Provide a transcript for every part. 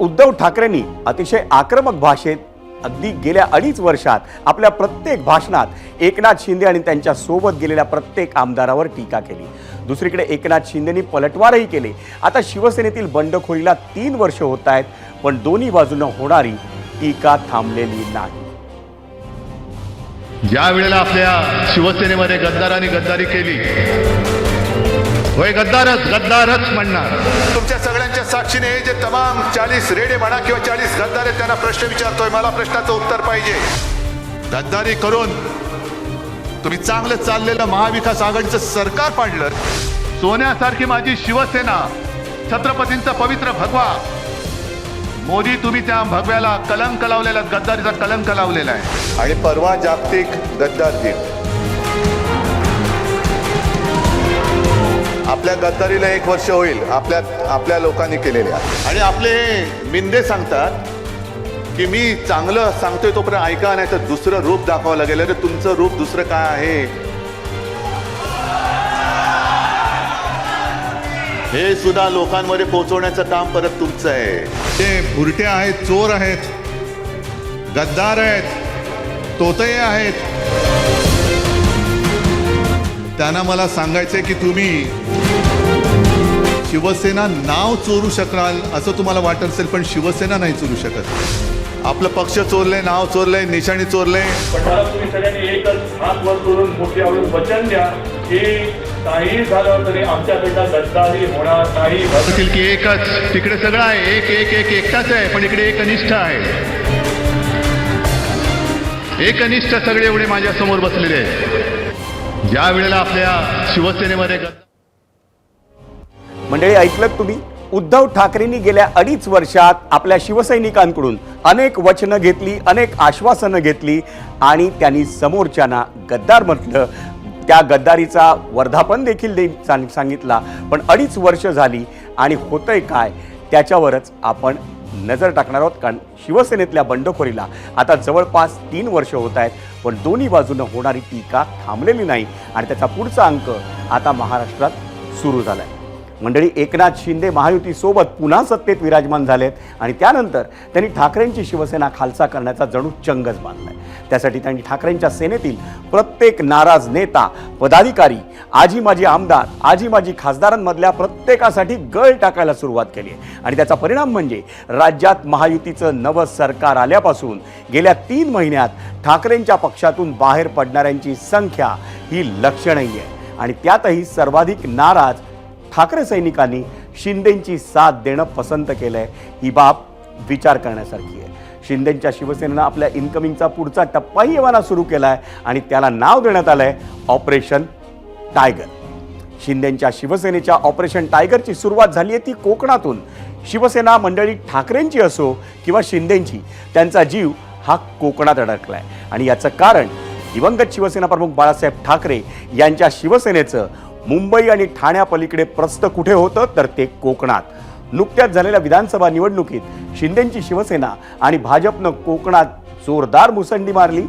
उद्धव ठाकरेंनी अतिशय आक्रमक भाषेत अगदी गेल्या अडीच वर्षात आपल्या प्रत्येक भाषणात एकनाथ शिंदे आणि त्यांच्यासोबत गेलेल्या प्रत्येक आमदारावर टीका केली. दुसरीकडे एकनाथ शिंदेनी पलटवारही केले. आता शिवसेनेतील बंडखोरीला तीन वर्ष होत आहेत पण दोन्ही बाजूनं होणारी टीका थांबलेली नाही. ज्या वेळेला आपल्या शिवसेनेमध्ये गद्दारांनी गद्दारी केली होय गद्दारच गद्दारच म्हणणार. तुमच्या सगळ्यांच्या साक्षीने हे जे तमाम चाळीस रेडे म्हणा किंवा चाळीस गद्दार आहेत त्यांना प्रश्न विचारतोय. मला प्रश्नाचं उत्तर पाहिजे. गद्दारी करून तुम्ही चांगलं चाललेलं महाविकास आघाडीचं सरकार पाडलं. सोन्यासारखी माझी शिवसेना छत्रपतींचा पवित्र भगवा. मोदी तुम्ही त्या भगव्याला कलंक लावलेला गद्दारीचा कलंक लावलेला आहे. आणि परवा जागतिक गद्दार दिन. आपल्या गद्दारीला एक वर्ष होईल. आपल्या आपल्या लोकांनी केलेल्या. आणि आपले मिंदे सांगतात की मी चांगलं सांगतोय तोपर्यंत ऐका नाही तर दुसरं रूप दाखवावं लागेल. अरे तुमचं रूप दुसरं काय आहे? हे सुद्धा लोकांमध्ये पोहोचवण्याचं काम परत तुमचं आहे. ते बुरटे आहेत चोर आहेत गद्दार आहेत तोतये आहेत. त्यांना मला सांगायचंय की तुम्ही शिवसेना नाव चोरू शकाल असं तुम्हाला वाटत असेल पण शिवसेना नाही चोरू शकत. आपलं पक्ष चोरलंय नाव चोरलंय निशाणी चोरलंय. पण मला तुम्ही सगळ्यांनी एकच हात वर करून मोठी आवडून वचन द्या की काही झालं तरी आमच्याकडनं गद्दारी होणार नाही. की एकच. तिकडे सगळं आहे. एक एक एक एकटाच आहे पण इकडे एकनिष्ठ आहे. एकनिष्ठ सगळे एवढे माझ्यासमोर बसलेले आहेत. ज्या वेळेला आपल्या शिवसेनेमध्ये मंडळी ऐकलं तुम्ही? उद्धव ठाकरेंनी गेल्या अडीच वर्षात आपल्या शिवसैनिकांकडून अनेक वचनं घेतली अनेक आश्वासनं घेतली आणि त्यांनी समोरच्यांना गद्दार म्हटलं. त्या गद्दारीचा वर्धापन देखील दे सांगितला. पण अडीच वर्ष झाली आणि होतंय काय? त्याच्यावरच आपण नजर टाकणार आहोत कारण शिवसेनेतल्या बंडखोरीला आता जवळपास तीन वर्ष होत आहेत पण दोन्ही बाजूनं होणारी टीका थांबलेली नाही आणि त्याचा पुढचा अंक आता महाराष्ट्रात सुरू झाला आहे मंडळी एकनाथ शिंदे महायुतीसोबत पुन्हा सत्तेत विराजमान झालेत आणि त्यानंतर त्यांनी ठाकरेंची शिवसेना खालसा करण्याचा जणू चंगच बांधलाय. त्यासाठी त्यांनी ठाकरेंच्या सेनेतील प्रत्येक नाराज नेता पदाधिकारी आजी माजी आमदार आजी माजी खासदारांमधल्या प्रत्येकासाठी गळ टाकायला सुरुवात केली आहे. आणि त्याचा परिणाम म्हणजे राज्यात महायुतीचं नवं सरकार आल्यापासून गेल्या तीन महिन्यात ठाकरेंच्या पक्षातून बाहेर पडणाऱ्यांची संख्या ही लक्षणीय आहे. आणि त्यातही सर्वाधिक नाराज ठाकरे सैनिकांनी शिंदेंची साथ देणं पसंत केलं आहे ही बाब विचार करण्यासारखी आहे. शिंदेंच्या शिवसेनेनं आपल्या इन्कमिंगचा पुढचा टप्पाही येवाना सुरू केला आहे आणि त्याला नाव देण्यात आलं आहे ऑपरेशन टायगर. शिंदेंच्या शिवसेनेच्या ऑपरेशन टायगरची सुरुवात झाली आहे ती कोकणातून. शिवसेना मंडळी ठाकरेंची असो किंवा शिंदेंची त्यांचा जीव हा कोकणात अडकला आहे आणि याचं कारण दिवंगत शिवसेना प्रमुख बाळासाहेब ठाकरे यांच्या शिवसेनेचं मुंबई आणि ठाण्यापलीकडे प्रस्थ कुठे होतं तर ते कोकणात. नुकत्याच झालेल्या विधानसभा निवडणुकीत शिंदेंची शिवसेना आणि भाजपनं कोकणात जोरदार मुसंडी मारली.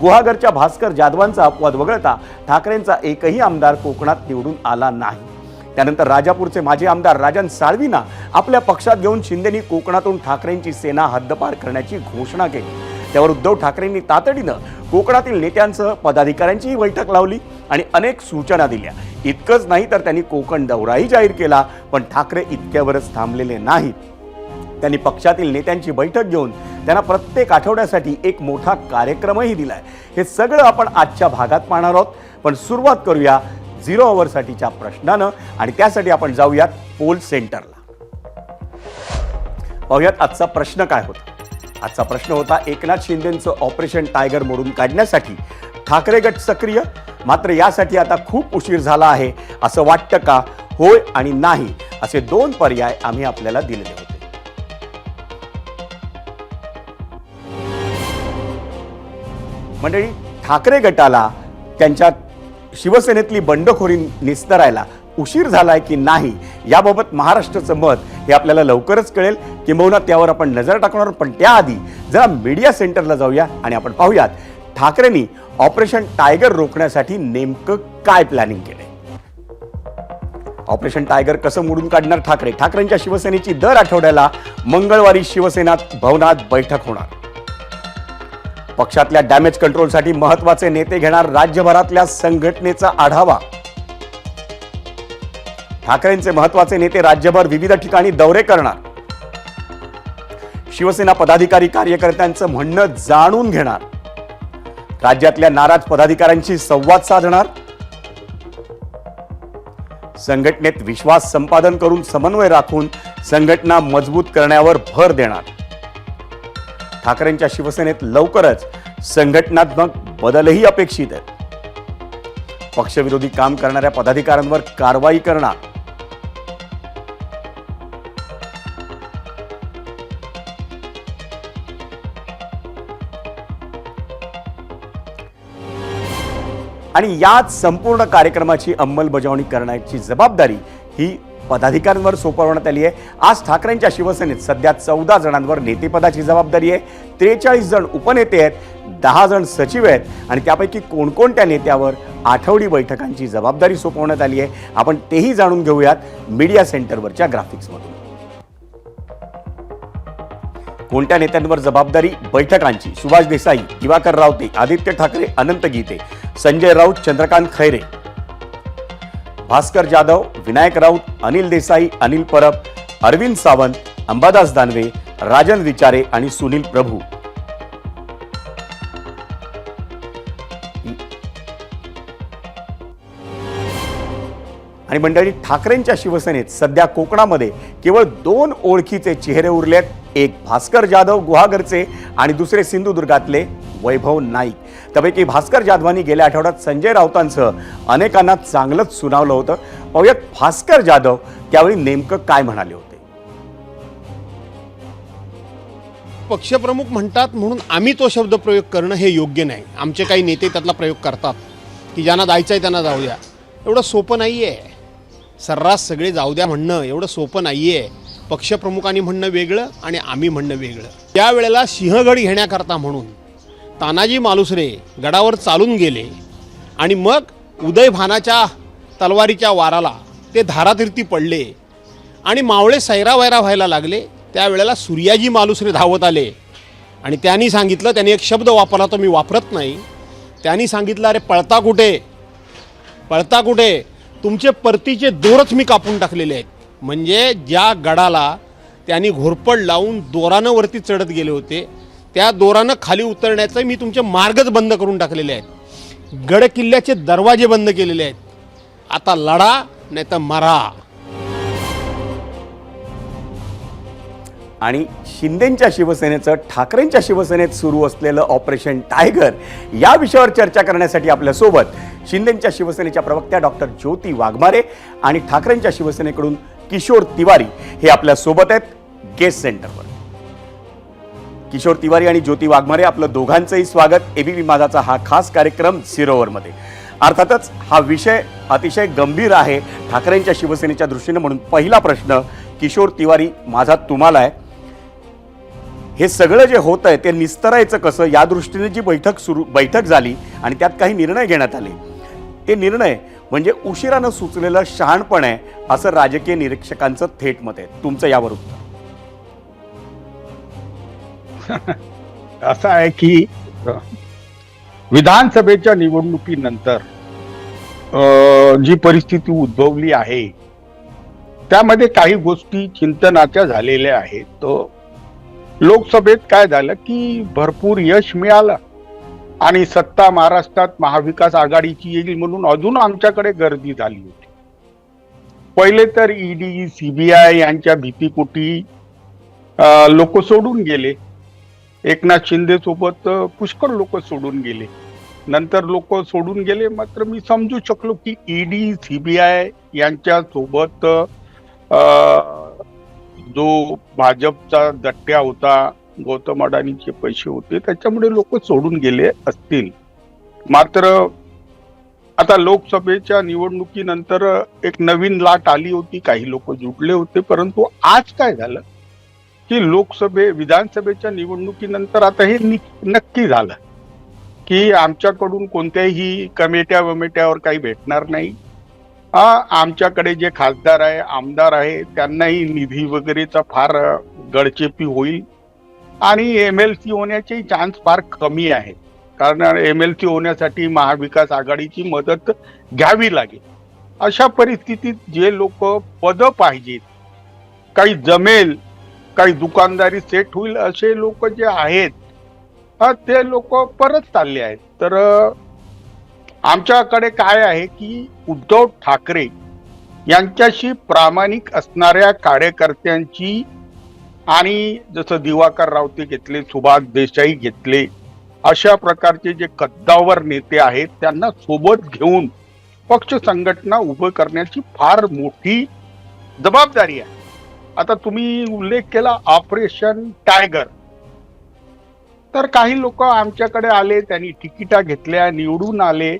गुहागरच्या भास्कर जाधवांचा अपवाद वगळता ठाकरेंचा एकही आमदार कोकणात निवडून आला नाही. त्यानंतर राजापूरचे माजी आमदार राजन साळवींना आपल्या पक्षात घेऊन शिंदेनी कोकणातून ठाकरेंची सेना हद्दपार करण्याची घोषणा केली. त्यावर उद्धव ठाकरेंनी तातडीनं कोकणातील नेत्यांसह पदाधिकाऱ्यांचीही बैठक लावली आणि अनेक सूचना दिल्या. इतकंच नाही तर त्यांनी कोकण दौराही जाहीर केला पण ठाकरे इतक्यावरच थांबलेले नाहीत. त्यांनी पक्षातील नेत्यांची बैठक घेऊन त्यांना प्रत्येक आठवड्यासाठी एक मोठा कार्यक्रमही दिलाय. हे सगळं आपण आजच्या भागात पाहणार आहोत पण सुरुवात करूया झिरो अवरसाठीच्या प्रश्नानं आणि त्यासाठी आपण जाऊयात पोल सेंटरला. पाहूयात आजचा प्रश्न काय होता. आजचा प्रश्न होता एकनाथ शिंदेचं ऑपरेशन टायगर मोडून काढण्यासाठी ठाकरे गट सक्रिय? मात्र यासाठी आता खूप उशीर झाला आहे असं वाटतं का? होय आणि नाही असे दोन पर्याय आम्ही आपल्याला दिलेले होते. मंडळी ठाकरे गटाला त्यांच्या शिवसेनेतली बंडखोरी निस्तरायला उशीर झालाय की नाही याबाबत महाराष्ट्राचं मत हे आपल्याला लवकरच कळेल. किंबहुना त्यावर आपण नजर टाकणार पण त्याआधी जरा मीडिया सेंटरला जाऊया आणि आपण पाहूयात ठाकरेंनी ऑपरेशन टायगर रोखण्यासाठी नेमकं काय प्लॅनिंग केलंय? ऑपरेशन टायगर कसं मोडून काढणार ठाकरे? ठाकरेंच्या शिवसेनेची दर आठवड्याला मंगळवारी शिवसेनात भवनात बैठक होणार. पक्षातल्या डॅमेज कंट्रोलसाठी महत्त्वाचे नेते घेणार राज्यभरातल्या संघटनेचा आढावा. ठाकरेंचे महत्त्वाचे नेते राज्यभर विविध ठिकाणी दौरे करणार. शिवसेना पदाधिकारी कार्यकर्त्यांचं म्हणणं जाणून घेणार. राज्यातल्या नाराज पदाधिकाऱ्यांशी संवाद साधणार. संघटनेत विश्वास संपादन करून समन्वय राखून संघटना मजबूत करण्यावर भर देणार. ठाकरेंच्या शिवसेनेत लवकरच संघटनात्मक बदलही अपेक्षित आहेत. पक्षविरोधी काम करणाऱ्या पदाधिकाऱ्यांवर कारवाई करणार. आणि याच संपूर्ण कार्यक्रमाची अंमलबजावणी करण्याची जबाबदारी ही पदाधिकाऱ्यांवर सोपवण्यात आली आहे. आज ठाकरेंच्या शिवसेनेत सध्या चौदा जणांवर नेतेपदाची जबाबदारी आहे. त्रेचाळीस जण उपनेते आहेत दहा जण सचिव आहेत आणि त्यापैकी कोणकोणत्या नेत्यावर आठवडी बैठकांची जबाबदारी सोपवण्यात आली आहे. आपण तेही जाणून घेऊयात मीडिया सेंटरवरच्या ग्राफिक्समधून कोणत्या नेत्यांवर जबाबदारी? बैठकांची. सुभाष देसाई दिवाकर रावते आदित्य ठाकरे अनंत गीते. संजय राऊत चंद्रकांत खैरे. भास्कर जाधव विनायक राऊत अनिल देसाई अनिल परब अरविंद सावंत अंबादास दानवे राजन विचारे आणि सुनील प्रभू. आणि मंडळी ठाकरेंच्या शिवसेनेत सध्या कोकणामध्ये केवळ दोन ओळखीचे चेहरे उरलेत. एक भास्कर जाधव गुहागरचे आणि दुसरे सिंधुदुर्गातले वैभव नाईक. त्यापैकी भास्कर जाधवांनी गेल्या आठवड्यात संजय राऊतांसह अनेकांना चांगलंच सुनावलं होतं. पाहूयात भास्कर जाधव त्यावेळी नेमकं काय म्हणाले होते. पक्षप्रमुख म्हणतात म्हणून आम्ही तो शब्द प्रयोग करणं हे योग्य नाही. आमचे काही नेते त्यातला प्रयोग करतात. की ज्यांना जायचं आहे त्यांना जाऊ द्या एवढं सोपं नाही आहे सर्रास सगळे जाऊ द्या म्हणणं एवढं सोपं नाही आहे पक्षप्रमुखांनी म्हणणं वेगळं आणि आम्ही म्हणणं वेगळं. त्यावेळेला सिंहगड घेण्याकरता म्हणून तानाजी मालुसरे गडावर चालून गेले. आणि मग उदयभानाच्या तलवारीच्या वाराला ते धारातीर्थी पडले. आणि मावळे सैरावैरा व्हायला लागले. त्यावेळेला सूर्याजी मालुसरे धावत आले. आणि त्यांनी सांगितलं त्यांनी एक शब्द वापरला तो मी वापरत नाही. त्यांनी सांगितलं अरे पळता कुठे? पळता कुठे? तुमचे परतीचे दोरच मी कापून टाकलेले आहेत. म्हणजे ज्या गडाला त्यांनी घोरपड लावून दोरानं वरती चढत गेले होते त्या दोरानं खाली उतरण्याचं मी तुमचे मार्गच बंद करून टाकलेले आहेत. गड किल्ल्याचे दरवाजे बंद केलेले आहेत. आता लढा नाही तर मरा. आणि शिंदेंच्या शिवसेनेचं ठाकरेंच्या शिवसेनेत सुरू असलेलं ऑपरेशन टायगर या विषयावर चर्चा करण्यासाठी आपल्यासोबत शिंदेंच्या शिवसेनेच्या प्रवक्त्या डॉक्टर ज्योती वाघमारे आणि ठाकरेंच्या शिवसेनेकडून किशोर तिवारी हे आपल्यासोबत आहेत गेस्ट सेंटरवर. किशोर तिवारी आणि ज्योती वाघमारे आपलं दोघांचंही स्वागत. एबीपी माझाचा हा खास कार्यक्रम झिरोवरमध्ये. अर्थातच हा विषय अतिशय गंभीर आहे ठाकरेंच्या शिवसेनेच्या दृष्टीने म्हणून. पहिला प्रश्न किशोर तिवारी माझा तुम्हाला आहे. हे सगळं जे होत आहे ते निस्तरायचं कसं? या दृष्टीने जी बैठक सुरू बैठक झाली आणि त्यात काही निर्णय घेण्यात आले. ते निर्णय म्हणजे उशिरानं सुचलेलं शहाणपण आहे असं राजकीय निरीक्षकांचं थेट मत आहे. तुमचं यावर उत्तर. असं आहे की विधानसभेच्या निवडणुकीनंतर जी परिस्थिती उद्भवली आहे त्यामध्ये काही गोष्टी चिंतनाच्या झालेल्या आहेत. तो लोकसभेत काय झालं की भरपूर यश मिळालं. आणि सत्ता महाराष्ट्रात महाविकास आघाडीची येईल म्हणून अजून आमच्याकडे गर्दी झाली होती. पहिले तर ईडी सीबीआय यांच्या भीतीपोटी लोक सोडून गेले. एकनाथ शिंदे सोबत पुष्कळ लोक सोडून गेले. नंतर लोक सोडून गेले मात्र मी समजू शकलो की ईडी सीबीआय यांच्या सोबत जो भाजपचा दट्ट्या होता गौतम अडाणीचे पैसे होते त्याच्यामुळे लोक सोडून गेले असतील. मात्र आता लोकसभेच्या निवडणुकीनंतर एक नवीन लाट आली होती काही लोक जुटले होते परंतु आज काय झालं? की लोकसभे विधानसभेच्या निवडणुकीनंतर आता हे नि- नक्की झालं. की आमच्याकडून कोणत्याही कमेट्या वमेट्यावर काही भेटणार नाही. आमच्याकडे जे खासदार आहे आमदार आहे त्यांनाही निधी वगैरेचा फार गडचेपी होईल. आणि एम एल सी होण्याचे चान्स फार कमी आहे. कारण एम एल सी होण्यासाठी महाविकास आघाडीची मदत घ्यावी लागेल. अशा परिस्थितीत जे लोक पद पाहिजेत काही जमेल काही दुकानदारी सेट होईल असे लोक जे आहेत ते लोक परत चालले आहेत. तर आमच्याकडे काय आहे की उद्धव ठाकरे यांच्याशी प्रामाणिक असणाऱ्या कार्यकर्त्यांची आणि जसं दिवाकर रावते घेतले सुभाष देसाई घेतले अशा प्रकारचे जे कद्दावर नेते आहेत त्यांना सोबत घेऊन पक्ष संघटना उभं करण्याची फार मोठी जबाबदारी आहे. आता तुम्ही उल्लेख केला ऑपरेशन टायगर. तर काही लोक आमच्याकडे आले त्यांनी तिकिटा घेतल्या निवडून आले.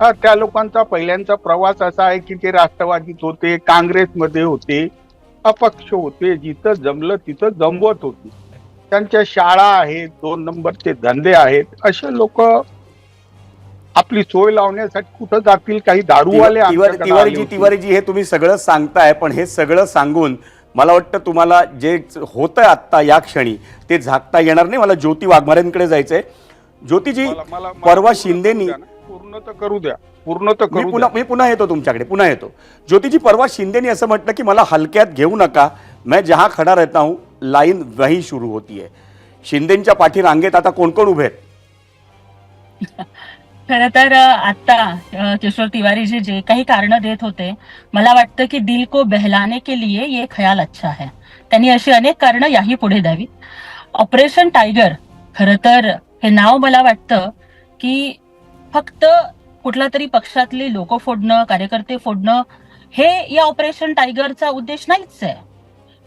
हा, त्या लोकांचा पहिल्यांचा प्रवास असा आहे की ते राष्ट्रवादीत होते काँग्रेसमध्ये होते अपक्ष होते जिथं जमलं तिथं जमवत होते त्यांच्या शाळा आहेत दोन नंबरचे धंदे आहेत असे लोक आपली सोय लावण्यासाठी कुठं जातील काही दारूवाले तिवारीजी होते. तिवारीजी हे तुम्ही सगळं सांगताय पण हे सगळं सांगून मला वाटतं तुम्हाला जे होतंय आत्ता या क्षणी ते झाकता येणार नाही मला ज्योती वाघमारेंकडे जायचंय ज्योतिजी परवा शिंदेनी. पूर्ण तर करू द्या. पूर्ण तर मी करू पुन्हा द्या. मी पुन्हा येतो तुमच्याकडे पुन्हा येतो. ज्योतिजी परवा शिंदेनी असं म्हटलं की मला हलक्यात घेऊ नका. मैं जहां खडा रहता हूं लाईन वही सुरू होती है शिंदेच्या पाठी रांगेत आता कोण कोण उभे आहेत? खरं तर अ, आता अ, किशोर तिवारी जी जे काही कारण देत होते मला वाटतं की दिल को बहलाने के लिए ये ख्याल अच्छा है. त्यांनी अशी अनेक कारण याही पुढे द्यावीत. ऑपरेशन टायगर खरं तर हे नाव मला वाटतं की फक्त कुठल्या तरी पक्षातले लोक फोडणं कार्यकर्ते फोडणं हे या ऑपरेशन टायगरचा उद्देश नाहीच आहे.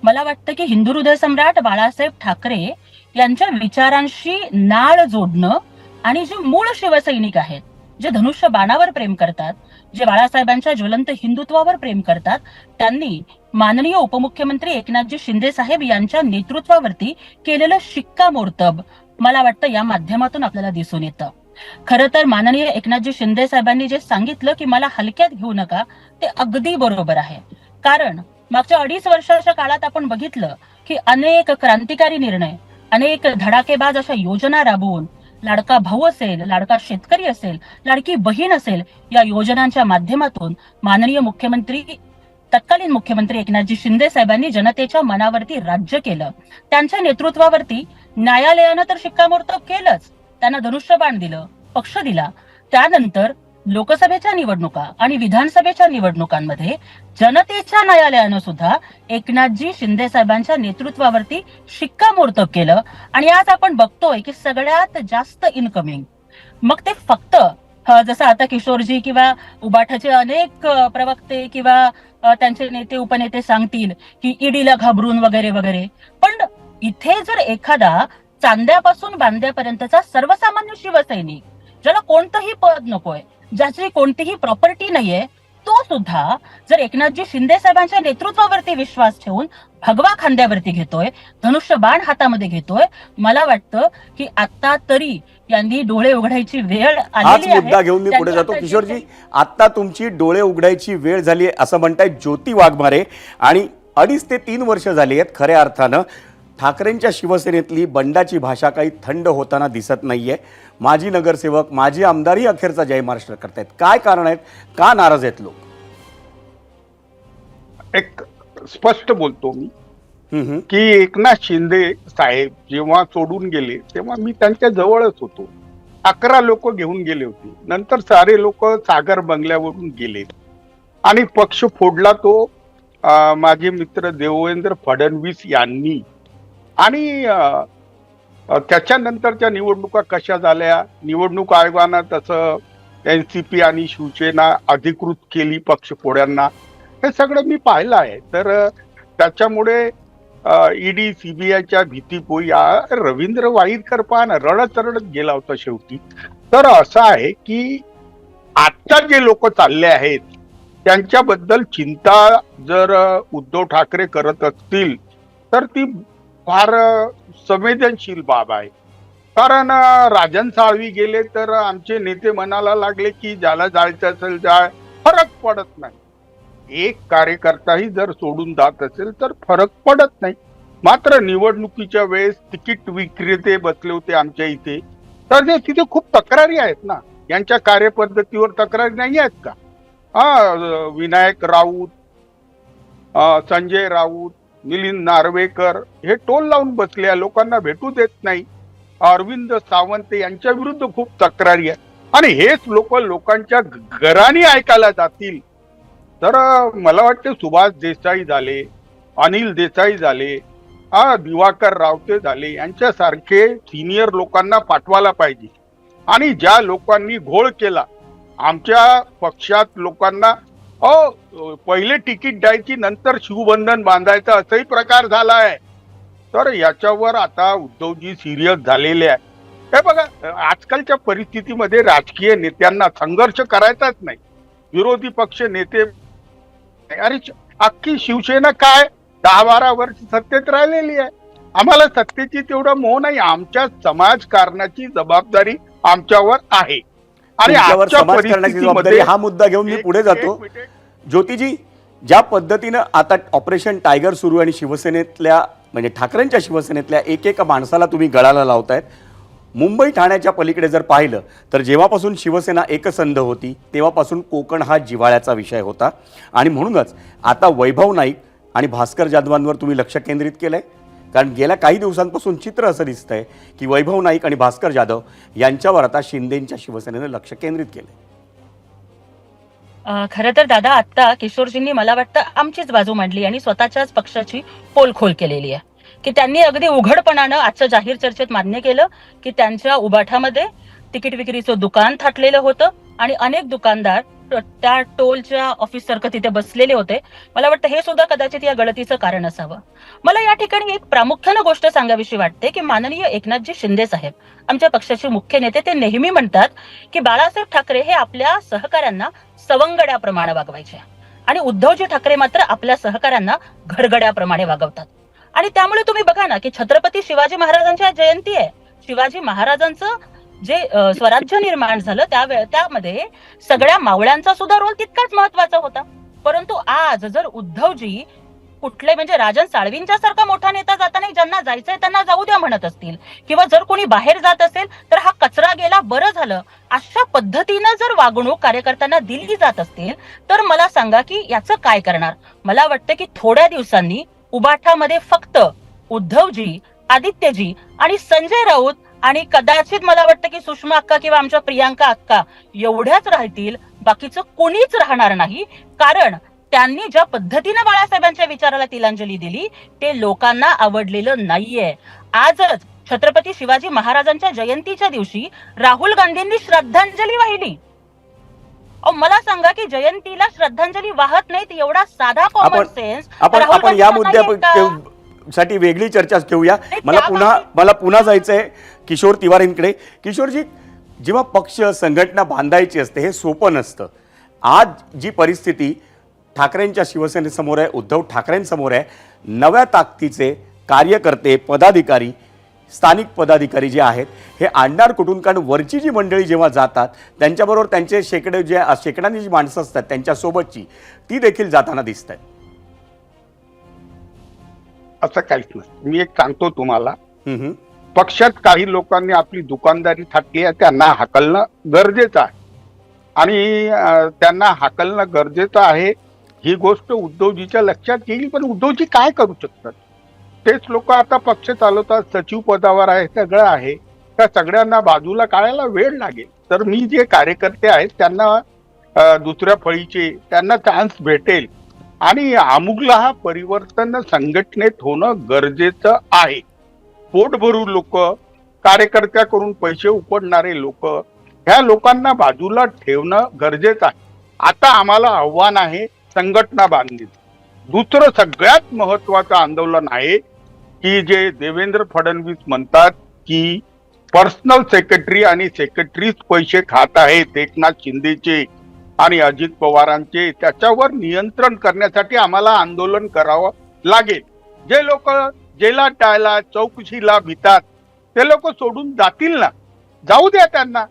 मला वाटतं की हिंदू हृदय सम्राट बाळासाहेब ठाकरे यांच्या विचारांशी नाळ जोडणं आणि जे मूळ शिवसैनिक आहेत जे धनुष्य बाणावर प्रेम करतात जे बाळासाहेबांच्या ज्वलंत हिंदुत्वावर प्रेम करतात त्यांनी माननीय उपमुख्यमंत्री एकनाथजी शिंदे साहेब यांच्या नेतृत्वावरती केलेलं शिक्कामोर्तब मला वाटतं या माध्यमातून आपल्याला दिसून येतं. खरं तर माननीय एकनाथजी शिंदे साहेबांनी जे सांगितलं की मला हलक्यात घेऊ नका ते अगदी बरोबर आहे. कारण मागच्या अडीच वर्षाच्या काळात आपण बघितलं की अनेक क्रांतिकारी निर्णय अनेक धडाकेबाज अशा योजना राबवून लाडका भाऊ असेल लाडका शेतकरी असेल लाडकी बहीण असेल या योजनांच्या माध्यमातून माननीय मुख्यमंत्री तत्कालीन मुख्यमंत्री एकनाथजी शिंदे साहेबांनी जनतेच्या मनावरती राज्य केलं. त्यांच्या नेतृत्वावरती न्यायालयानं तर शिक्कामोर्तब केलंच. त्यांना धनुष्यबाण दिलं पक्ष दिला. त्यानंतर लोकसभेच्या निवडणुका आणि विधानसभेच्या निवडणुकांमध्ये जनतेच्या न्यायालयानं सुद्धा एकनाथजी शिंदे साहेबांच्या नेतृत्वावरती शिक्कामोर्तब केलं. आणि आज आपण बघतोय की सगळ्यात जास्त इनकमिंग मग ते फक्त जसं आता किशोरजी किंवा उबाठाचे अनेक प्रवक्ते किंवा त्यांचे नेते उपनेते सांगतील की ईडीला घाबरून वगैरे वगैरे. पण इथे जर एखादा चांद्यापासून बांद्यापर्यंतचा सर्वसामान्य शिवसैनिक ज्याला कोणतंही पद नकोय ज्याची कोणतीही प्रॉपर्टी नाहीये तो सुद्धा जर एकनाथजी शिंदे साहेबांच्या नेतृत्वावरती विश्वास ठेवून भगवा खांद्यावरती घेतोय धनुष्य बाण हातामध्ये घेतोय मला वाटतं की आता तरी यांनी डोळे उघडायची वेळ आलेली मुद्दा घेऊन मी पुढे जातो. किशोरजी आता तुमची डोळे उघडायची वेळ झाली असं म्हणताय ज्योती वाघमारे आणि अडीच ते तीन वर्ष झाली आहेत खऱ्या अर्थानं. ठाकरेंच्या शिवसेनेतली बंडाची भाषा काही थंड होताना दिसत नाहीये. माजी नगरसेवक माजी आमदारही अखेरचा जय महाराष्ट्र करतायत. काय कारण आहेत? का नाराज आहेत लोक? एक स्पष्ट बोलतो मी. की एकनाथ शिंदे साहेब जेव्हा सोडून गेले तेव्हा मी त्यांच्या जवळच होतो. अकरा लोक घेऊन गेले होते. नंतर सारे लोक सागर बंगल्यावरून गेले. आणि पक्ष फोडला तो माझे मित्र देवेंद्र फडणवीस यांनी. आणि त्याच्यानंतरच्या निवडणुका कशा झाल्या? निवडणूक आयोगानं तसं एन सी पी आणि शिवसेना अधिकृत केली पक्ष फोड्यांना हे सगळं मी पाहिलं आहे. तर त्याच्यामुळे ईडी सीबीआयच्या भीतीपोई आ- रवींद्र वाईरकर पान रडत रडत गेला होता शेवटी. तर असं आहे की आत्ता जे लोक चालले आहेत त्यांच्याबद्दल चिंता जर उद्धव ठाकरे करत असतील तर ती फार संवेदनशील बाब आहे. कारण राजन साळवी गेले तर आमचे नेते म्हणायला लागले की ज्याला जायचं असेल जाय फरक पडत नाही. एक कार्यकर्ताही जर सोडून जात असेल तर फरक पडत नाही. मात्र निवडणुकीच्या वेळेस तिकीट विक्रेते बसले होते आमच्या इथे. तर ते तिथे खूप तक्रारी आहेत ना यांच्या कार्यपद्धतीवर तक्रारी नाही आहेत का? हा विनायक राऊत संजय राऊत मिलिंद नार्वेकर हे टोल लावून बसले लोकांना भेटू देत नाही. अरविंद सावंत यांच्या विरुद्ध खूप तक्रारी आहे आणि हेच लोक लोकांच्या घराने ऐकायला जातील. तर मला वाटते सुभाष देसाई झाले अनिल देसाई झाले हा दिवाकर रावते झाले यांच्यासारखे सिनियर लोकांना पाठवायला पाहिजे. आणि ज्या लोकांनी घोळ केला आमच्या पक्षात लोकांना अ पहिले तिकीट द्यायची नंतर शिवबंधन बांधायचं असंही प्रकार झाला आहे तर याच्यावर आता उद्धवजी सिरियस झालेले आहे हे बघा आजकालच्या परिस्थितीमध्ये राजकीय नेत्यांना संघर्ष करायचाच नाही. विरोधी पक्ष नेते अरे अख्खी शिवसेना काय? दहा बारा वर्ष सत्तेत राहिलेली आहे. आम्हाला सत्तेची तेवढं मोह नाही. आमच्या समाजकारणाची जबाबदारी आमच्यावर आहे. तुमच्यावर आजच्या समाजकारणाची जबाबदारी हा मुद्दा घेऊन मी पुढे जातो. ज्योतिजी ज्या पद्धतीनं आता ऑपरेशन टायगर सुरू आहे आणि शिवसेनेतल्या म्हणजे ठाकरेंच्या शिवसेनेतल्या एक एका माणसाला तुम्ही गळाला लावतायत मुंबई ठाण्याच्या पलीकडे जर पाहिलं तर जेव्हापासून शिवसेना एकसंध होती तेव्हापासून कोकण हा जिव्हाळ्याचा विषय होता. आणि म्हणूनच आता वैभव नाईक आणि भास्कर जाधवांवर तुम्ही लक्ष केंद्रित केलंय. कारण गेल्या काही दिवसांपासून चित्र असं दिसतंय की वैभव नाईक आणि भास्कर जाधव यांच्यावर आता शिंदेंच्या शिवसेनेनं लक्ष केंद्रित केलं खरं तर दादा आता किशोरजींनी मला वाटतं आमचीच बाजू मांडली आणि स्वतःच्याच पक्षाची पोलखोल केलेली आहे. की त्यांनी अगदी उघडपणानं आजच्या जाहीर चर्चेत मान्य केलं की त्यांच्या उबाठामध्ये तिकीट विक्रीचं दुकान थाटलेलं होतं आणि अनेक दुकानदार त्या टोलच्या ऑफिस सारखं तिथे बसलेले होते. मला वाटतं हे सुद्धा कदाचित या गळतीचं कारण असावं. मला या ठिकाणी एक प्रामुख्यानं गोष्ट सांगावीशी वाटते की माननीय एकनाथजी शिंदे साहेब आमच्या पक्षाचे मुख्य नेते ते नेहमी म्हणतात की बाळासाहेब ठाकरे हे आपल्या सहकाऱ्यांना सवंगड्याप्रमाणे वागवायचे. आणि उद्धवजी ठाकरे मात्र आपल्या सहकाऱ्यांना घरगड्याप्रमाणे वागवतात. आणि त्यामुळे तुम्ही बघा ना की छत्रपती शिवाजी महाराजांच्या जयंती आहे. शिवाजी महाराजांचं जे स्वराज्य निर्माण झालं त्या त्यामध्ये सगळ्या मावळ्यांचा सुद्धा रोल तितकाच महत्त्वाचा होता. परंतु आज जर उद्धवजी कुठले म्हणजे राजन साळवींच्या सारखा मोठा नेता जाताना ज्यांना जायचंय त्यांना जाऊ द्या म्हणत असतील. किंवा जर कोणी बाहेर जात असेल तर हा कचरा गेला बरं झालं. अशा पद्धतीनं जर वागणूक कार्यकर्त्यांना दिली जात असतील तर मला सांगा की याचं काय करणार? मला वाटतं की थोड्या दिवसांनी उबाठामध्ये फक्त उद्धवजी आदित्यजी आणि संजय राऊत आणि कदाचित मला वाटतं की सुषमा अक्का किंवा आमच्या प्रियांका अक्का एवढ्याच राहतील बाकीचं कोणीच राहणार नाही. कारण त्यांनी ज्या पद्धतीने बाळासाहेबांच्या विचाराला तिलांजली दिली ते लोकांना आवडलेलं नाहीये. आजच छत्रपती शिवाजी महाराजांच्या जयंतीच्या दिवशी राहुल गांधींनी श्रद्धांजली वाहिली. मला सांगा की जयंतीला श्रद्धांजली वाहत नाहीत एवढा साधा कॉमन सेन्स आपण आपण या गांधींना नाही मुद्द्या येत का? साठी वेगळी चर्चा घेऊया. मला पुन्हा मला पुन्हा जायचंय. किशोर तिवारींकडे. किशोरजी जेव्हा पक्ष संघटना बांधायची असते हे सोपं नसतं. आज जी परिस्थिती ठाकरेंच्या शिवसेनेसमोर आहे उद्धव ठाकरेंसमोर आहे नव्या ताकदीचे कार्यकर्ते पदाधिकारी स्थानिक पदाधिकारी जे आहेत हे आणणार कुठून? कारण वरची जी मंडळी जेव्हा जातात त्यांच्याबरोबर त्यांचे शेकडे जे शेकड्यांनी जी माणसं असतात त्यांच्यासोबतची ती देखील जाताना दिसत आहेत असं काहीच नाही. मी एक सांगतो तुम्हाला. पक्षात काही लोकांनी आपली दुकानदारी थाटली आहे त्यांना हाकलणं गरजेचं आहे. आणि त्यांना हाकलणं गरजेचं आहे ही गोष्ट उद्धवजीच्या लक्षात येईल पण उद्धवजी काय करू शकतात? तेच लोक आता पक्ष चालवतात सचिव पदावर आहे सगळं आहे. त्या सगळ्यांना बाजूला काढायला वेळ लागेल. तर मी जे कार्यकर्ते आहेत त्यांना दुसऱ्या फळीचे त्यांना चान्स भेटेल. आणि अमुकला हा परिवर्तन संघटनेत होणं गरजेचं आहे. पोट भरू लोक कार्यकर्त्याकडून पैसे उपडणारे लोक ह्या लोकांना बाजूला ठेवणं गरजेचं आहे. आता आम्हाला आव्हान आहे संघटना बांधली दुसरं सगळ्यात महत्वाचं आंदोलन आहे की जे देवेंद्र फडणवीस म्हणतात की पर्सनल सेक्रेटरी आणि सेक्रेटरीच पैसे खात आहेत एकनाथ शिंदेचे आणि अजित पवारांचे. त्याच्यावर नियंत्रण करण्यासाठी आम्हाला आंदोलन करावं लागेल. जे लोक जेला टाळला चौकशीला भितात. ते लोक सोडून जातील ना? जाऊ द्या त्यांना.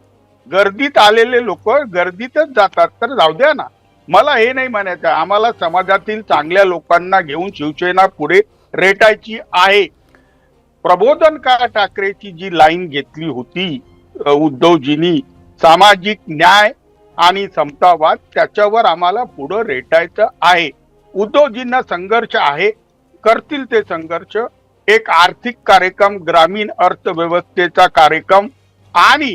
गर्दीत आलेले लोक गर्दीतच जातात तर जाऊ द्या ना. मला हे नाही म्हणायचं. आम्हाला समाजातील चांगल्या लोकांना घेऊन शिवसेना पुढे रेटायची आहे. प्रबोधन का ठाकरेची जी लाईन घेतली होती उद्धवजींनी सामाजिक न्याय आणि समतावाद त्याच्यावर आम्हाला पुढं रेटायचं आहे. उद्धवजींना संघर्ष आहे करतील ते संघर्ष. एक आर्थिक कार्यक्रम ग्रामीण अर्थव्यवस्थेचा कार्यक्रम आणि.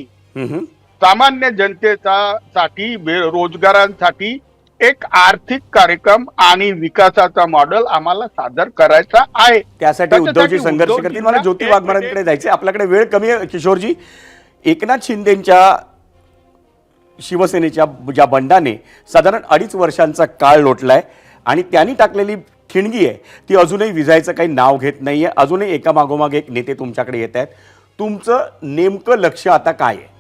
सामान्य जनतेचा साठी बेरोजगारांसाठी एक आर्थिक कार्यक्रम आणि विकासाचा मॉडेल आम्हाला सादर करायचा आहे. त्यासाठी उद्धवजी संघर्ष करतील. मला ज्योती वाघमारांकडे जायचे आपल्याकडे वेळ कमी आहे किशोरजी. एकनाथ शिंदेच्या शिवसेनेच्या ज्या बंडाने साधारण अडीच वर्षांचा काळ लोटलाय आणि त्यांनी टाकलेली खिणगी आहे. ती अजूनही विजायचं काही नाव घेत नाहीये. अजूनही एका मागोमाग एक नेते तुमच्याकडे येत आहेत. तुमचं नेमकं लक्ष आता काय आहे?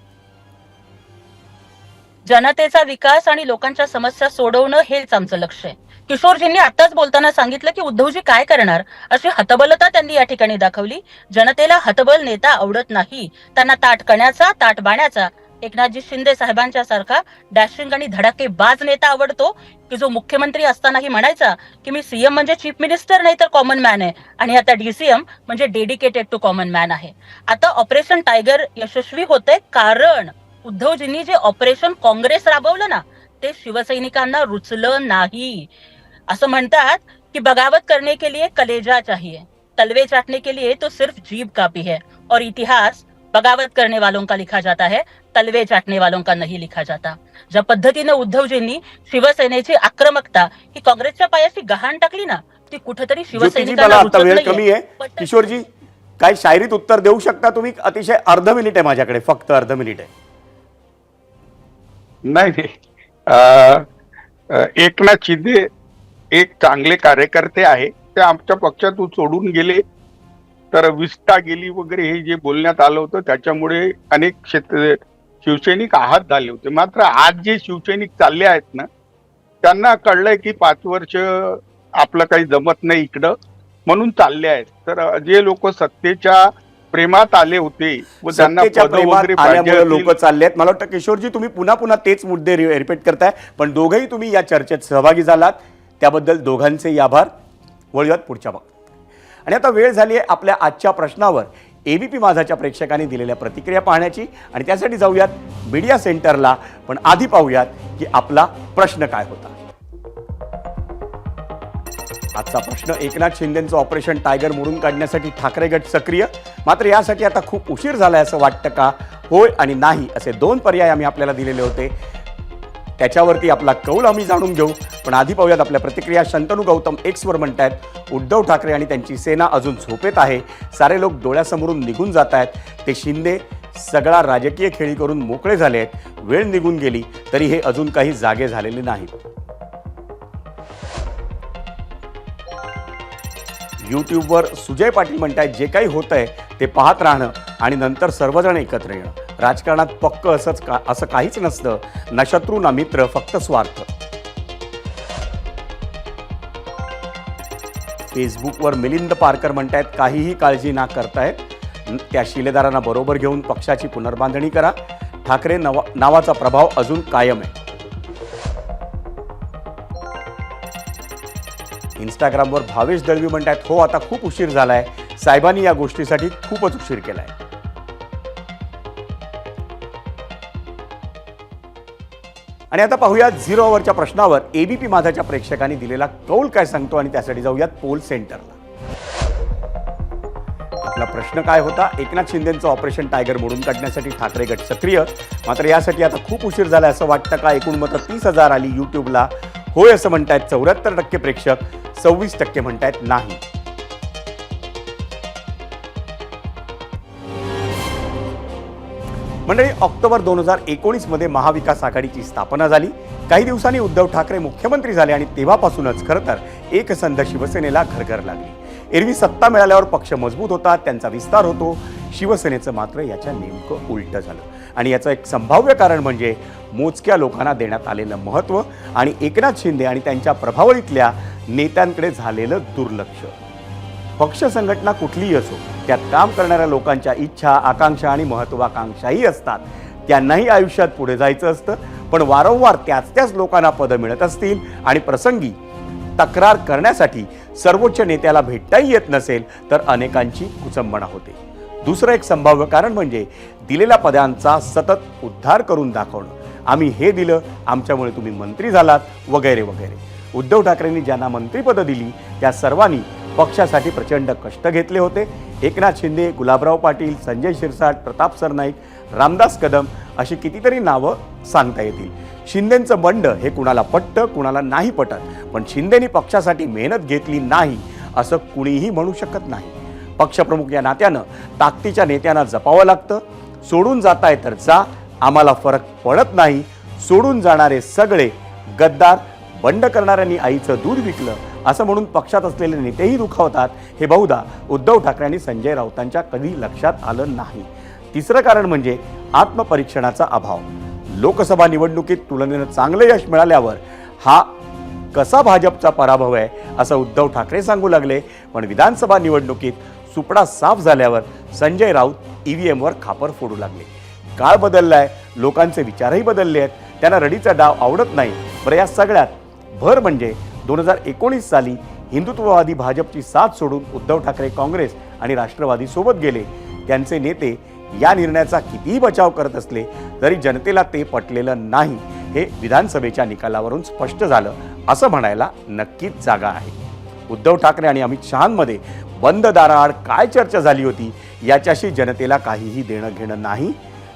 जनतेचा विकास आणि लोकांच्या समस्या सोडवणं हेच आमचं लक्ष आहे. किशोरजींनी आताच बोलताना सांगितलं की उद्धवजी काय करणार? अशी हतबलता त्यांनी या ठिकाणी दाखवली. जनतेला हतबल नेता आवडत नाही. त्यांना ताट कण्याचा ताट बाण्याचा एकनाथजी शिंदे साहेबांच्या सारखा डॅशिंग आणि धडाकेबाज नेता आवडतो. की जो मुख्यमंत्री असतानाही म्हणायचा की मी सीएम म्हणजे चीफ मिनिस्टर नाही तर कॉमन मॅन आहे. आणि आता डीसीएम म्हणजे डेडिकेटेड टू कॉमन मॅन आहे. आता ऑपरेशन टायगर यशस्वी होते कारण उद्धवजींनी जे ऑपरेशन काँग्रेस राबवलं ना ते शिवसैनिकांना रुचलं नाही. असं म्हणतात की बगावत करने के लिए कलेजा चाहिए तलवे चाटने के लिए तो सिर्फ जीभ कापी है. और इतिहास बगावत करने वालों का लिखा जाता है तलवे चाटने वालों का नहीं लिखा जाता। ज्या पद्धतीने उद्धवजींनी शिवसेनेची आक्रमकता ही काँग्रेसच्या पायाशी गहाण टाकली ना ती कुठेतरी शिवसैनिकांना आता रुचत वेळ नाहीये. कमी आहे. पण किशोरजी काय शायरीत उत्तर देऊ शकता तुम्ही? अतिशय अर्ध मिनिट आहे माझ्याकडे फक्त अर्ध मिनिट आहे. नाही नाही. अं, अं, एकनाथ शिंदे एक चांगले कार्यकर्ते आहे. ते आमच्या पक्षातून सोडून गेले. तर विस्टा गेली वगैरे हे जे बोलण्यात आलं होतं त्याच्यामुळे अनेक क्षेत्र शिवसैनिक आहात झाले होते. मात्र आज जे शिवसैनिक चालले आहेत ना त्यांना कळलंय की पाच वर्ष आपलं काही जमत नाही इकडं म्हणून चालले आहेत. तर जे लोक सत्तेच्या प्रेमात आले होते व त्यांना लोक चालले आहेत. मला वाटतं किशोरजी तुम्ही पुन्हा पुन्हा तेच मुद्दे रिपीट करताय पण दोघंही तुम्ही या चर्चेत सहभागी झालात. त्याबद्दल दोघांचेही आभार. वळूयात पुढच्या भाग आणि आता वेळ झाली आहे आपल्या आजच्या प्रश्नावर. एबीपी माझाच्या प्रेक्षकांनी दिलेल्या प्रतिक्रिया पाहण्याची. आणि त्यासाठी जाऊयात मीडिया सेंटरला. पण आधी पाहूयात की आपला प्रश्न काय होता. आजचा प्रश्न एकनाथ शिंदेचं ऑपरेशन टायगर मोडून काढण्यासाठी ठाकरे गट सक्रिय? मात्र यासाठी आता खूप उशीर झालाय असं वाटतं का? होय आणि नाही असे दोन पर्याय आम्ही आपल्याला दिलेले होते. त्याच्यावरती आपला कौल आम्ही जाणून घेऊ. पण आधी पाहूयात आपल्या प्रतिक्रिया. शंतनू गौतम एक्सवर म्हणत आहेत उद्धव ठाकरे आणि त्यांची सेना अजून झोपेत आहे. सारे लोक डोळ्यासमोरून निघून जात आहेत ते शिंदे सगळा राजकीय खेळी करून मोकळे झाले आहेत. वेळ निघून गेली तरी हे अजून काही जागे झालेले नाहीत यूट्यूबवर सुजय पाटील म्हणत आहेत जे काही होत आहे ते पाहत राहणं आणि नंतर सर्वजण एकत्र येणं. राजकारणात पक्क असंच का असं काहीच नसतं. ना शत्रू ना मित्र फक्त स्वार्थ. फेसबुकवर मिलिंद पारकर म्हणतायत काहीही काळजी ना करतायत. त्या शिलेदारांना बरोबर घेऊन पक्षाची पुनर्बांधणी करा. ठाकरे नवा नावाचा प्रभाव अजून कायम आहे. इंस्टाग्रामवर भावेश दळवी म्हणतात हो आता खूप उशीर झालाय. साहेबांनी या गोष्टीसाठी खूपच उशीर केलाय. आणि आता पाहूया झिरो ओव्हरच्या प्रश्नावर एबीपी माझाच्या प्रेक्षकांनी दिलेला कौल काय सांगतो आणि त्यासाठी जाऊयात पोल सेंटरला. आपला प्रश्न काय होता? एकनाथ शिंदेचं ऑपरेशन टायगर मोडून काढण्यासाठी ठाकरे गट सक्रिय. मात्र यासाठी आता खूप उशीर झाला असं वाटतं का? एकूण मतं तीस हजार आली युट्यूबला होय असं म्हणतायत चौऱ्याहत्तर टक्के प्रेक्षक सव्वीस टक्के म्हणतायत नाही. मंडळी ऑक्टोबर दोन हजार एकोणीसमध्ये महाविकास आघाडीची स्थापना झाली. काही दिवसांनी उद्धव ठाकरे मुख्यमंत्री झाले आणि तेव्हापासूनच खरं तर एकसंध शिवसेनेला घरघर लागली. एरवी सत्ता मिळाल्यावर पक्ष मजबूत होता त्यांचा विस्तार होतो. शिवसेनेचं मात्र याच्या नेमकं उलटं झालं. आणि याचं एक संभाव्य कारण म्हणजे मोजक्या लोकांना देण्यात आलेलं महत्त्व आणि एकनाथ शिंदे आणि त्यांच्या प्रभावळीतल्या नेत्यांकडे झालेलं दुर्लक्ष. पक्ष संघटना कुठलीही असो त्यात काम करणाऱ्या लोकांच्या इच्छा आकांक्षा आणि महत्वाकांक्षाही असतात. त्यांनाही आयुष्यात पुढे जायचं असतं पण वारंवार त्याच त्याच लोकांना पदं मिळत असतील आणि प्रसंगी तक्रार करण्यासाठी सर्वोच्च नेत्याला भेटताही येत नसेल तर अनेकांची कुचंबणा होते. दुसरं एक संभाव्य कारण म्हणजे दिलेल्या पदांचा सतत उद्धार करून दाखवणं. आम्ही हे दिलं आमच्यामुळे तुम्ही मंत्री झालात वगैरे वगैरे. उद्धव ठाकरेंनी ज्यांना मंत्रिपदं दिली त्या सर्वांनी पक्षासाठी प्रचंड कष्ट घेतले होते. एकनाथ शिंदे गुलाबराव पाटील संजय शिरसाट प्रताप सरनाईक रामदास कदम अशी कितीतरी नावं सांगता येतील. शिंदेंचं बंड हे कुणाला पटतं कुणाला नाही पटत. पण शिंदेनी पक्षासाठी मेहनत घेतली नाही असं कुणीही म्हणू शकत नाही. पक्षप्रमुख या नात्यानं ताकदीच्या नेत्यांना जपावं लागतं. सोडून जाताय तर जा आम्हाला फरक पडत नाही. सोडून जाणारे सगळे गद्दार बंड करणाऱ्यांनी आईचं दूध विकलं असं म्हणून पक्षात असलेले नेतेही दुखावतात हे बहुधा उद्धव ठाकरे आणि संजय राऊतांच्या कधी लक्षात आलं नाही. तिसरं कारण म्हणजे आत्मपरीक्षणाचा अभाव. लोकसभा निवडणुकीत तुलनेनं चांगलं यश मिळाल्यावर हा कसा भाजपचा पराभव आहे असं उद्धव ठाकरे सांगू लागले. पण विधानसभा निवडणुकीत सुपडा साफ झाल्यावर संजय राऊत ई व्ही एमवर खापर फोडू लागले. काळ बदललाय लोकांचे विचारही बदलले आहेत. त्यांना रडीचा डाव आवडत नाही. बरं या सगळ्यात भर म्हणजे दोन हजार एकोणीस साली हिंदुत्ववादी भाजपची साथ सोडून उद्धव ठाकरे काँग्रेस आणि राष्ट्रवादी सोबत गेले. त्यांचे नेते या निर्णयाचा कितीही बचाव करत असले तरी जनतेला ते पटलेलं नाही. हे विधानसभेच्या निकालावरून स्पष्ट झालं असं म्हणायला नक्कीच जागा आहे. उद्धव ठाकरे आणि अमित शहांमध्ये बंद दाराआड काय चर्चा झाली होती याच्याशी जनतेला काहीही देणं घेणं नाही.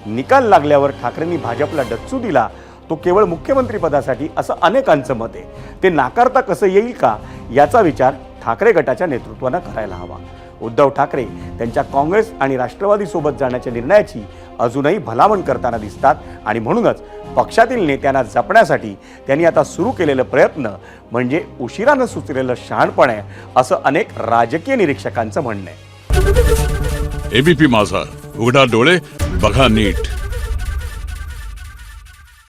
निकाल लागल्यावर ठाकरेंनी भाजपला डच्चू दिला तो केवळ मुख्यमंत्रीपदासाठी असं अनेकांचं मत आहे. ते नाकारता कसं येईल का? याचा विचार ठाकरे गटाच्या नेतृत्वानं करायला हवा. उद्धव ठाकरे त्यांच्या काँग्रेस आणि राष्ट्रवादीसोबत जाण्याच्या निर्णयाची अजूनही भलामण करताना दिसतात आणि म्हणूनच पक्षातील नेत्यांना जपण्यासाठी त्यांनी आता सुरू केलेलं प्रयत्न म्हणजे उशिरानं सुचलेलं शहाणपण आहे असं अनेक राजकीय निरीक्षकांचं म्हणणं आहे. एबीपी माझा. उघडा डोळे बघा नीट.